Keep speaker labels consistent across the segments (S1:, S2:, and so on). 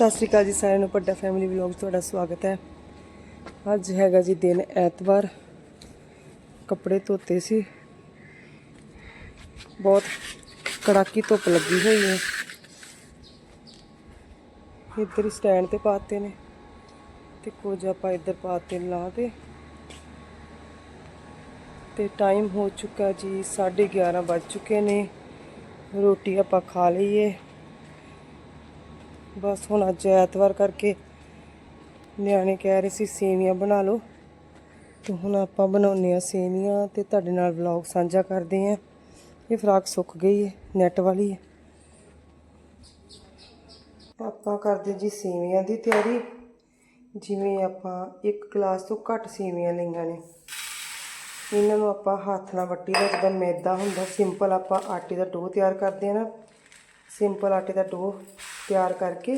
S1: ਸਤਿ ਸ਼੍ਰੀ ਅਕਾਲ ਜੀ ਸਾਰਿਆਂ ਨੂੰ, ਵੱਡਾ ਫੈਮਿਲੀ ਵਲੌਗ ਤੁਹਾਡਾ ਸਵਾਗਤ ਹੈ। ਅੱਜ ਹੈਗਾ ਜੀ ਦਿਨ ਐਤਵਾਰ, ਕੱਪੜੇ ਧੋਤੇ ਸੀ। ਬਹੁਤ ਕੜਾਕੀ ਧੁੱਪ ਲੱਗੀ ਹੋਈ ਹੈ। ਇੱਧਰ ਸਟੈਂਡ ਤੇ ਪਾਤੇ ਨੇ ਤੇ ਕੁਝ ਆਪਾਂ ਇੱਧਰ ਪਾਤੇ ਨੇ ਲਾ ਕੇ। ਤੇ ਟਾਈਮ ਹੋ ਚੁੱਕਾ ਜੀ 11:30 ਵੱਜ ਚੁੱਕੇ ਨੇ। ਰੋਟੀ ਆਪਾਂ ਖਾ ਲਈਏ। ਬਸ ਹੁਣ ਅੱਜ ਐਤਵਾਰ ਕਰਕੇ ਨਿਆਣੇ ਕਹਿ ਰਹੇ ਸੀ ਸੇਵੀਆਂ ਬਣਾ ਲਓ। ਤੇ ਹੁਣ ਆਪਾਂ ਬਣਾਉਂਦੇ ਆ ਸੇਵੀਆਂ ਤੇ ਤੁਹਾਡੇ ਨਾਲ ਵਲੌਗ ਸਾਂਝਾ ਕਰਦੇ ਆ ਇਹ ਫਰਾਕ ਸੁੱਕ ਗਈ ਹੈ ਨੈਟ ਵਾਲੀ ਹੈ ਆਪਾਂ ਕਰਦੇ ਜੀ ਸੇਵੀਆਂ ਦੀ ਤਿਆਰੀ। ਜਿਵੇਂ ਆਪਾਂ ਇੱਕ ਗਲਾਸ ਤੋਂ ਘੱਟ ਸੇਵੀਆਂ ਲਈਆਂ ਨੇ। ਇਹਨਾਂ ਨੂੰ ਆਪਾਂ ਹੱਥ ਨਾਲ ਵੱਟੀ ਦਾ ਜਿੱਦਾਂ ਮੈਦਾ ਹੁੰਦਾ ਸਿੰਪਲ ਆਪਾਂ ਆਟੇ ਦਾ ਡੋ ਤਿਆਰ ਕਰਦੇ ਆ ਨਾ। ਸਿੰਪਲ ਆਟੇ ਦਾ ਡੋ ਤਿਆਰ ਕਰਕੇ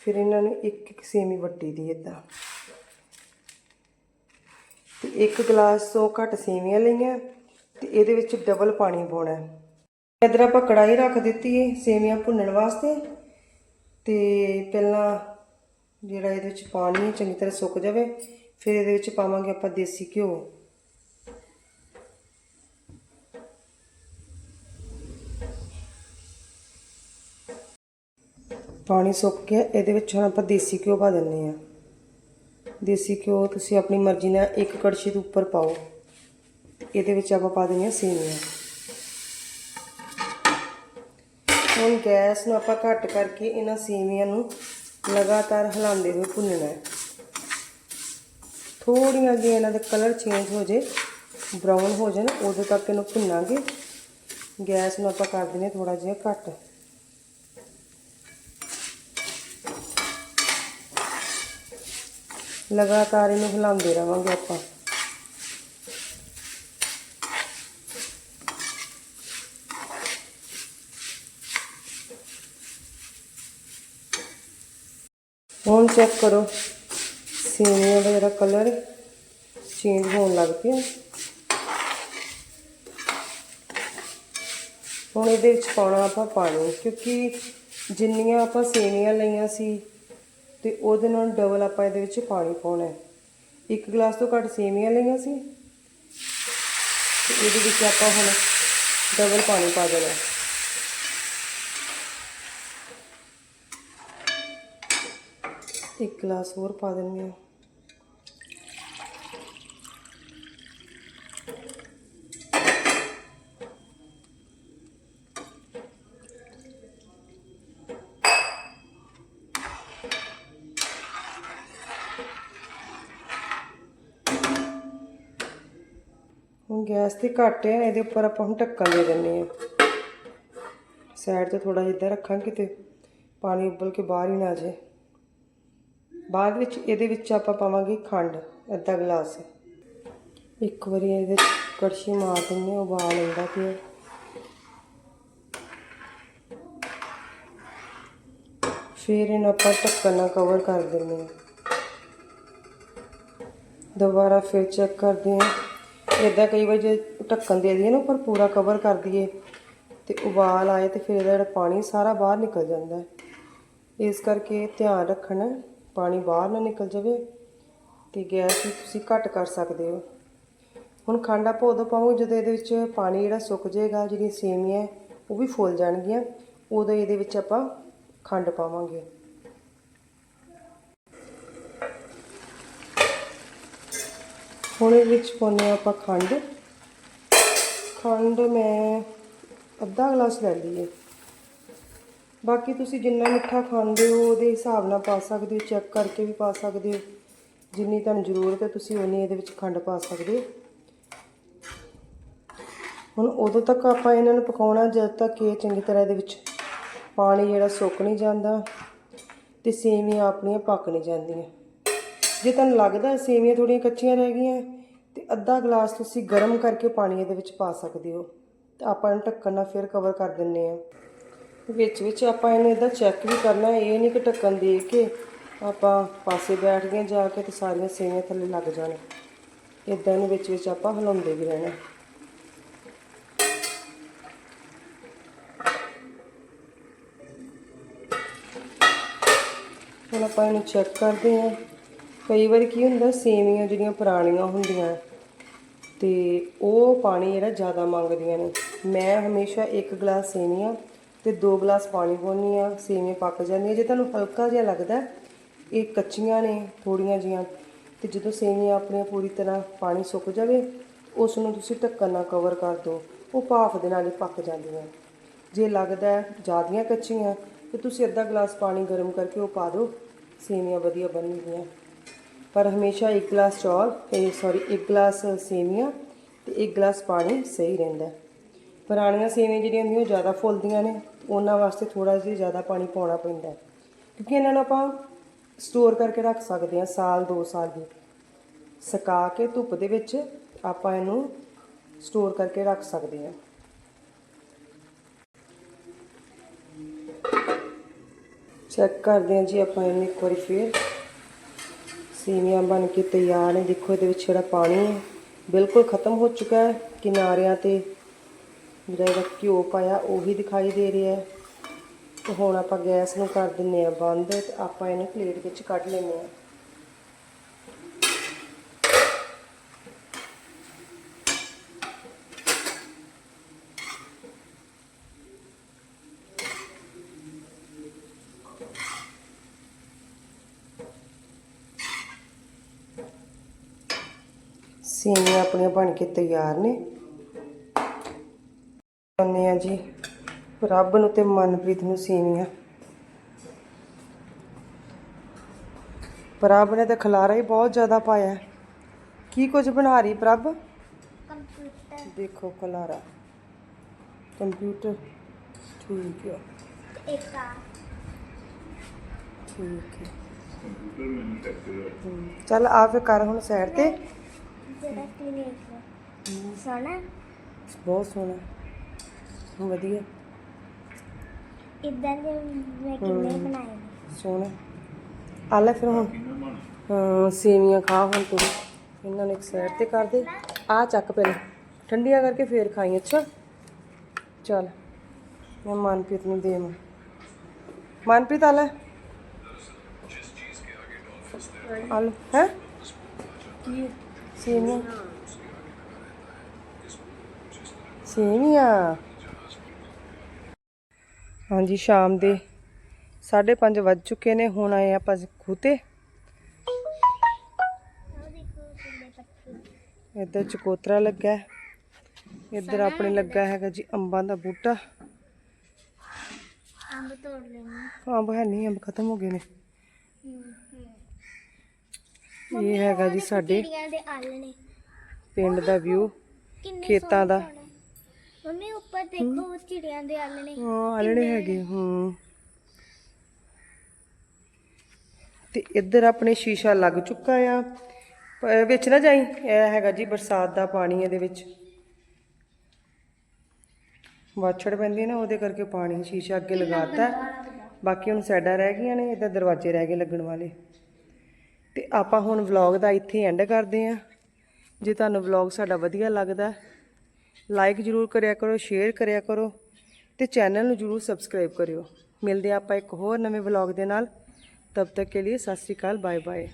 S1: ਫਿਰ ਇਹਨਾਂ ਨੂੰ ਇੱਕ ਇੱਕ ਸੇਮੀ ਵੱਟੀ ਦੀ ਇਦਾਂ ਤੇ ਇੱਕ ਗਲਾਸ ਤੋਂ ਘੱਟ ਸੇਵੀਆਂ ਲਈਆਂ ਤੇ ਇਹਦੇ ਵਿੱਚ ਡਬਲ ਪਾਣੀ ਪਾਉਣਾ ਹੈ। ਇਧਰ ਆਪਾਂ ਕੜਾਈ ਰੱਖ ਦਿੱਤੀ ਹੈ ਸੇਵੀਆਂ ਭੁੰਨਣ ਵਾਸਤੇ। ਤੇ ਪਹਿਲਾਂ ਜਿਹੜਾ ਇਹਦੇ ਵਿੱਚ ਪਾਣੀ ਚੰਗੀ ਤਰ੍ਹਾਂ ਸੁੱਕ ਜਾਵੇ, ਫਿਰ ਇਹਦੇ ਵਿੱਚ ਪਾਵਾਂਗੇ ਆਪਾਂ ਦੇਸੀ ਘਿਓ। ਪਾਣੀ ਸੁੱਕ ਗਿਆ, ਇਹਦੇ ਵਿੱਚ ਹੁਣ ਆਪਾਂ ਦੇਸੀ ਘਿਓ ਪਾ ਦਿੰਨੇ ਆ ਦੇਸੀ ਘਿਓ ਤੁਸੀਂ ਆਪਣੀ ਮਰਜ਼ੀ ਨਾਲ ਇੱਕ ਕੜਛੀ ਤੋਂ ਉੱਪਰ ਪਾਓ। ਤੇ ਇਹਦੇ ਵਿੱਚ ਆਪਾਂ ਪਾ ਦਿੰਨੇ ਆ ਸੇਵੀਆਂ ਹੁਣ ਗੈਸ ਨੂੰ ਆਪਾਂ ਘੱਟ ਕਰਕੇ ਇਹਨਾਂ ਸੇਵੀਆਂ ਨੂੰ ਲਗਾਤਾਰ ਹਿਲਾਉਂਦੇ ਹੋਏ ਭੁੰਨਣਾ ਹੈ। ਥੋੜੀਆਂ ਜਿਹੀਆਂ ਇਹਨਾਂ ਦੇ ਕਲਰ ਚੇਂਜ ਹੋ ਜੇ ਬਰਾਊਨ ਹੋ ਜਾਣ, ਉਦੋਂ ਤੱਕ ਇਹਨੂੰ ਭੁੰਨਾਂਗੇ। ਗੈਸ ਨੂੰ ਆਪਾਂ ਕਰ ਦਿੰਨੇ ਥੋੜਾ ਜਿਹਾ ਘੱਟ। ਲਗਾਤਾਰ ਇਹਨੂੰ ਹਿਲਾਉਂਦੇ ਰਵਾਂਗੇ ਆਪਾਂ। ਹੁਣ ਚੈੱਕ ਕਰੋ ਸੇਵੀਆਂ ਦਾ ਜਿਹੜਾ ਕਲਰ ਚੇਂਜ ਹੋਣ ਲੱਗ ਪਿਆ ਹੁਣ ਇਹਦੇ ਵਿੱਚ ਪਾਉਣਾ ਆਪਾਂ ਪਾਣੀ, ਕਿਉਂਕਿ ਜਿੰਨੀਆਂ ਆਪਾਂ ਸੇਵੀਆਂ ਲਈਆਂ ਸੀ ਤੇ ਉਹਦੇ ਨਾਲ ਡਬਲ ਆਪਾਂ ਇਹਦੇ ਵਿੱਚ ਪਾਣੀ ਪਾਉਣਾ ਹੈ। ਇੱਕ ਗਲਾਸ ਤੋਂ ਘੱਟ ਸੇਵੀਆਂ ਲਈਆਂ ਸੀ। ਤੇ ਇਹਦੇ ਵਿੱਚ ਆਪਾਂ ਹੁਣ ਡਬਲ ਪਾਣੀ ਪਾ ਦੇਣਾ ਇੱਕ ਗਲਾਸ ਹੋਰ ਪਾ ਦਿੰਦੇ ਹਾਂ। ਹੁਣ ਗੈਸ ਤੇ ਘੱਟ ਹੈ, ਇਹਦੇ ਉੱਪਰ ਆਪਾਂ ਹੁਣ ਢੱਕਣ ਦੇ ਦਿੰਨੇ ਆ ਸਾਈਡ ਤੇ ਥੋੜਾ ਜਿਹਾ ਰੱਖਾਂਗੇ ਤੇ ਪਾਣੀ ਉਬਲ ਕੇ ਬਾਹਰ ਹੀ ਨਾ ਆ ਜਾਏ। ਬਾਅਦ ਵਿੱਚ ਇਹਦੇ ਵਿੱਚ ਆਪਾਂ ਪਾਵਾਂਗੇ ਖੰਡ, ਅੱਧਾ ਗਲਾਸ। ਇੱਕ ਵਾਰੀ ਇਹਦੇ ਕੜਛੀ ਮਾਰ ਦਿੰਨੇ ਆ ਉਬਾਲ ਆਉਂਦਾ ਪਿਆ। ਫਿਰ ਇਹਨੂੰ ਆਪਾਂ ਢੱਕਣ ਨਾਲ ਕਵਰ ਕਰ ਦਿੰਨੇ ਆ ਦੁਬਾਰਾ ਫਿਰ ਚੈੱਕ ਕਰਦੇ ਹਾਂ। ਇਦਾਂ ਕਈ ਵਾਰ ਜੇ ਢੱਕਣ ਦੇ ਦਈਏ ਨਾ ਉੱਪਰ ਪੂਰਾ ਕਵਰ ਕਰ ਦਈਏ ਤੇ ਉਬਾਲ ਆਏ ਤੇ ਫਿਰ ਇਹਦਾ ਜਿਹੜਾ ਪਾਣੀ ਸਾਰਾ ਬਾਹਰ ਨਿਕਲ ਜਾਂਦਾ ਹੈ। ਇਸ ਕਰਕੇ ਧਿਆਨ ਰੱਖਣਾ ਪਾਣੀ ਬਾਹਰ ਨਾ ਨਿਕਲ ਜਾਵੇ ਤੇ ਗੈਸ ਨੂੰ ਤੁਸੀਂ ਘੱਟ ਕਰ ਸਕਦੇ ਹੋ। ਹੁਣ ਖੰਡ ਆਪਾਂ ਉਦੋਂ ਪਾਵਾਂਗੇ ਜਦੋਂ ਇਹਦੇ ਵਿੱਚ ਪਾਣੀ ਜਿਹੜਾ ਸੁੱਕ ਜਾਏਗਾ ਜਿਹੜੀ ਸੇਮੀਆਂ ਉਹ ਵੀ ਫੁੱਲ ਜਾਣਗੀਆਂ, ਉਦੋਂ ਇਹਦੇ ਵਿੱਚ ਆਪਾਂ ਖੰਡ ਪਾਵਾਂਗੇ। ਹੁਣ ਇਹਦੇ ਵਿੱਚ ਪਾਉਂਦੇ ਹਾਂ ਆਪਾਂ ਖੰਡ। ਖੰਡ ਮੈਂ ਅੱਧਾ ਗਲਾਸ ਲੈ ਲਈ ਹੈ ਬਾਕੀ ਤੁਸੀਂ ਜਿੰਨਾ ਮਿੱਠਾ ਖਾਂਦੇ ਹੋ, ਉਹਦੇ ਹਿਸਾਬ ਨਾਲ ਪਾ ਸਕਦੇ ਹੋ, ਚੈੱਕ ਕਰਕੇ ਵੀ ਪਾ ਸਕਦੇ ਹੋ। ਜਿੰਨੀ ਤੁਹਾਨੂੰ ਜ਼ਰੂਰਤ ਹੈ, ਤੁਸੀਂ ਉਨੀ ਇਹਦੇ ਵਿੱਚ ਖੰਡ ਪਾ ਸਕਦੇ ਹੋ। ਹੁਣ ਉਦੋਂ ਤੱਕ ਆਪਾਂ ਇਹਨਾਂ ਨੂੰ ਪਕਾਉਣਾ, ਜਦ ਤੱਕ ਇਹ ਚੰਗੀ ਤਰ੍ਹਾਂ ਇਹਦੇ ਵਿੱਚ ਪਾਣੀ ਜਿਹੜਾ ਸੁੱਕ ਨਹੀਂ ਜਾਂਦਾ, ਤੇ ਸੇਵੀਆਂ ਆਪਣੀਆਂ ਪੱਕ ਨਹੀਂ ਜਾਂਦੀਆਂ। ਜੇ ਤੁਹਾਨੂੰ ਲੱਗਦਾ ਸੇਵੀਆਂ ਥੋੜੀਆਂ ਕੱਚੀਆਂ ਰਹਿ ਗਈਆਂ, ਤੇ ਅੱਧਾ ਗਲਾਸ ਤੁਸੀਂ ਗਰਮ ਕਰਕੇ ਪਾਣੀ ਇਹਦੇ ਵਿੱਚ ਪਾ ਸਕਦੇ ਹੋ। ਤੇ ਆਪਾਂ ਇਹਨੂੰ ਢੱਕਣ ਨਾਲ ਫਿਰ ਕਵਰ ਕਰ ਦਿੰਨੇ ਆ ਵਿੱਚ ਵਿੱਚ ਆਪਾਂ ਇਹਨੂੰ ਇਦਾਂ ਚੈੱਕ ਵੀ ਕਰਨਾ, ਇਹ ਨਹੀਂ ਕਿ ਢੱਕਣ ਦੇ ਕੇ ਆਪਾਂ ਪਾਸੇ ਬੈਠ ਗਏ ਜਾ ਕੇ ਤੇ ਸਾਰੀਆਂ ਸੇਵੀਆਂ ਥੱਲੇ ਲੱਗ ਜਾਣ। ਇਦਾਂ ਇਹਨੂੰ ਵਿੱਚ ਵਿੱਚ ਆਪਾਂ ਹਿਲਾਉਂਦੇ ਵੀ ਰਹਿਣਾ। ਹੁਣ ਆਪਾਂ ਇਹਨੂੰ ਚੈੱਕ ਕਰਦੇ ਹਾਂ। ਕਈ ਵਾਰੀ ਕੀ ਹੁੰਦਾ, ਸੇਵੀਆਂ ਜਿਹੜੀਆਂ ਪੁਰਾਣੀਆਂ ਹੁੰਦੀਆਂ ਤੇ ਉਹ ਪਾਣੀ ਜਿਹੜਾ ਜ਼ਿਆਦਾ ਮੰਗਦੀਆਂ ਨੇ। ਮੈਂ ਹਮੇਸ਼ਾ ਇੱਕ ਗਲਾਸ ਸੇਵੀਆਂ ਤੇ ਦੋ ਗਲਾਸ ਪਾਣੀ ਪਾਉਂਦੀ ਆ ਸੇਵੀਆਂ ਪੱਕ ਜਾਂਦੀਆਂ। ਜੇ ਤੁਹਾਨੂੰ ਹਲਕਾ ਜਿਹਾ ਲੱਗਦਾ, ਇਹ ਕੱਚੀਆਂ ਨੇ ਥੋੜੀਆਂ ਜੀਆਂ ਤੇ ਜਦੋਂ ਸੇਵੀਆਂ ਆਪਣੀਆਂ ਪੂਰੀ ਤਰ੍ਹਾਂ ਪਾਣੀ ਸੁੱਕ ਜਾਵੇ ਉਸ ਨੂੰ ਤੁਸੀਂ ਢੱਕਣ ਨਾਲ ਕਵਰ ਕਰ ਦਿਓ। ਉਹ ਭਾਫ ਦੇ ਨਾਲ ਹੀ ਪੱਕ ਜਾਂਦੀਆਂ। ਜੇ ਲੱਗਦਾ ਜ਼ਿਆਦੀਆਂ ਕੱਚੀਆਂ, ਤੇ ਤੁਸੀਂ ਅੱਧਾ ਗਲਾਸ ਪਾਣੀ ਗਰਮ ਕਰਕੇ ਉਹ ਪਾ ਦਿਓ। ਸੇਵੀਆਂ ਵਧੀਆ ਬਣਨਗੀਆਂ। ਪਰ ਹਮੇਸ਼ਾ ਇੱਕ ਗਲਾਸ ਚੌਲ ਤੇ ਸੌਰੀ ਇੱਕ ਗਲਾਸ ਸੇਵੀਆਂ ਤੇ ਇੱਕ ਗਲਾਸ ਪਾਣੀ ਸਹੀ ਰਹਿੰਦਾ ਪੁਰਾਣੀਆਂ ਸੇਵੀਆਂ ਜਿਹੜੀਆਂ ਹੁੰਦੀਆਂ ਉਹ ਜ਼ਿਆਦਾ ਫੁੱਲਦੀਆਂ ਨੇ, ਉਹਨਾਂ ਵਾਸਤੇ ਥੋੜਾ ਜਿਹਾ ਜ਼ਿਆਦਾ ਪਾਣੀ ਪਾਉਣਾ ਪੈਂਦਾ ਕਿਉਂਕਿ ਇਹਨਾਂ ਨੂੰ ਆਪਾਂ ਸਟੋਰ ਕਰਕੇ ਰੱਖ ਸਕਦੇ ਹਾਂ ਸਾਲ 2 ਸਾਲ ਦੀ। ਸੁਕਾ ਕੇ ਧੁੱਪ ਦੇ ਵਿੱਚ ਆਪਾਂ ਇਹਨੂੰ ਸਟੋਰ ਕਰਕੇ ਰੱਖ ਸਕਦੇ ਹਾਂ। ਚੈੱਕ ਕਰਦੇ ਹਾਂ ਜੀ ਆਪਾਂ ਇਹਨੂੰ ਇੱਕ ਵਾਰੀ ਫੇਰ। ਸੇਵੀਆਂ ਬਣ ਕੇ ਤਿਆਰ ਨੇ। ਦੇਖੋ ਇਹਦੇ ਵਿੱਚ ਜਿਹੜਾ ਪਾਣੀ ਹੈ, ਬਿਲਕੁਲ ਖਤਮ ਹੋ ਚੁੱਕਾ ਹੈ। ਕਿਨਾਰਿਆਂ ਤੇ ਜਿਹੜਾ ਇਹਦਾ ਘਿਓ ਪਾਇਆ, ਉਹੀ ਦਿਖਾਈ ਦੇ ਰਿਹਾ ਹੈ। ਹੁਣ ਆਪਾਂ ਗੈਸ ਨੂੰ ਕਰ ਦਿੰਨੇ ਆ ਬੰਦ ਤੇ ਆਪਾਂ ਇਹਨੂੰ ਪਲੇਟ ਵਿੱਚ ਕੱਢ ਲੈਂਦੇ ਆ ਸੇਵੀਆਂ ਆਪਣੀਆਂ ਬਣ ਕੇ ਤਿਆਰ ਨੇ। ਆਉਂਦੇ ਆ ਜੀ। ਰੱਬ ਨੂੰ ਤੇ ਮਨਪ੍ਰੀਤ ਨੂੰ ਸੇਵੀਆਂ ਪ੍ਰਭ ਨੇ ਤਾਂ ਖਲਾਰਾ ਹੀ ਬਹੁਤ ਜ਼ਿਆਦਾ ਪਾਇਆ। ਕੀ ਕੁਝ ਬਣਾ ਰਹੀ ਪ੍ਰਭ?
S2: ਕੰਪਿਊਟਰ।
S1: ਦੇਖੋ ਖਲਾਰਾ। ਕੰਪਿਊਟਰ। ਠੀਕ ਹੈ
S2: ਇੱਕ ਆ
S1: ਠੀਕ ਹੈ ਚੱਲ ਆ ਫੇ ਕਰ ਹੁਣ ਸਾਈਡ ਤੇ।
S2: ਜਿਹੜਾ ਕਲੀਨਿਕ ਸੋਨਾ
S1: ਬਹੁਤ ਸੋਹਣਾ। ਵਧੀਆ।
S2: ਇਦਾਂ ਦੇ ਮੈਂ ਕਿੰਨੇ ਬਣਾਏ ਨੇ?
S1: ਸੋਹਣਾ। ਆ ਲੈ ਫਿਰ ਹੁਣ। ਹਾਂ ਸੇਵੀਆਂ ਖਾ ਹੁਣ ਤੂੰ। ਇਹਨਾਂ ਨੂੰ ਇੱਕ ਸਾਈਡ ਤੇ ਕਰ ਦੇ। ਆ ਚੱਕ ਪਹਿਲੇ। ਠੰਡੀਆਂ ਕਰਕੇ ਫੇਰ ਖਾਈ ਅੱਛਾ? ਚੱਲ। ਮੈਂ ਮਨਪ੍ਰੀਤ ਨੂੰ ਦੇਵਾਂ ਮਨਪ੍ਰੀਤ ਆ ਲੈ। ਆ ਲੈ। ਹੈ? ਕੀ? ਸੇਵੀਆਂ ਸੇਵੀਆਂ ਹਾਂਜੀ ਸ਼ਾਮ ਦੇ 5:30 ਵੱਜ ਚੁੱਕੇ ਨੇ। ਹੁਣ ਆਏ ਆਪਾਂ ਖੂਤੇ। ਇੱਧਰ ਚਕੋਤਰਾ ਲੱਗਾ। ਇੱਧਰ ਆਪਣੇ ਲੱਗਾ ਹੈਗਾ ਜੀ ਅੰਬਾਂ ਦਾ ਬੂਟਾ।
S2: ਅੰਬ ਤੋੜ ਲੈਣੇ
S1: ਅੰਬ ਹੈ ਨਹੀਂ ਅੰਬ ਖਤਮ ਹੋ ਗਏ ਨੇ। ਇਹ ਹੈਗਾ ਜੀ ਸਾਡੇ
S2: ਚਿੜੀਆਂ ਦੇ ਆਲਣੇ
S1: ਪਿੰਡ ਦਾ ਵਿਊ
S2: ਕਿੰਨੇ
S1: ਖੇਤਾਂ ਦਾ।
S2: ਸੋਹਣੇ ਸੋਹਣੇ। ਮੰਮੀ ਉੱਪਰ ਦੇਖੋ ਉਹ ਚਿੜੀਆਂ ਦੇ ਆਲਣੇ
S1: ਹਾਂ ਆਲਣੇ ਹੈਗੇ ਹੂੰ। ਤੇ ਇੱਧਰ ਆਪਣੇ ਸ਼ੀਸ਼ਾ ਲੱਗ ਚੁੱਕਾ ਆ। ਪ- ਵਿੱਚ ਨਾ ਜਾਈ ਇਹ ਹੈਗਾ ਜੀ ਬਰਸਾਤ ਦਾ ਪਾਣੀ ਇਹਦੇ ਵਿੱਚ। ਵਾਛੜ ਪੈਂਦੀ ਹੈ ਨਾ ਉਹਦੇ ਕਰਕੇ ਪਾਣੀ ਸ਼ੀਸ਼ਾ ਅੱਗੇ ਲਗਾਤਾ ਬਾਕੀ ਹੁਣ ਸਾਈਡਾਂ ਰਹਿ ਗਈਆਂ ਨੇ ਇੱਧਰ ਦਰਵਾਜ਼ੇ ਰਹਿ ਗਏ ਲੱਗਣ ਵਾਲੇ। ਤੇ ਆਪਾਂ ਹੁਣ ਵਲੌਗ ਦਾ ਇੱਥੇ ਐਂਡ ਕਰਦੇ ਆਂ ਜੇ ਤੁਹਾਨੂੰ ਵਲੌਗ ਸਾਡਾ ਵਧੀਆ ਲੱਗਦਾ ਲਾਈਕ ਜ਼ਰੂਰ ਕਰਿਆ ਕਰੋ ਸ਼ੇਅਰ ਕਰਿਆ ਕਰੋ ਤੇ ਚੈਨਲ ਨੂੰ ਜ਼ਰੂਰ ਸਬਸਕ੍ਰਾਈਬ ਕਰਿਓ। ਮਿਲਦੇ ਹਾਂ ਆਪਾਂ ਇੱਕ ਹੋਰ ਨਵੇਂ ਵਲੌਗ ਦੇ ਨਾਲ। ਤਬ ਤੱਕ ਕੇ ਲਈ ਸਤਿ ਸ਼੍ਰੀ ਅਕਾਲ ਬਾਏ ਬਾਏ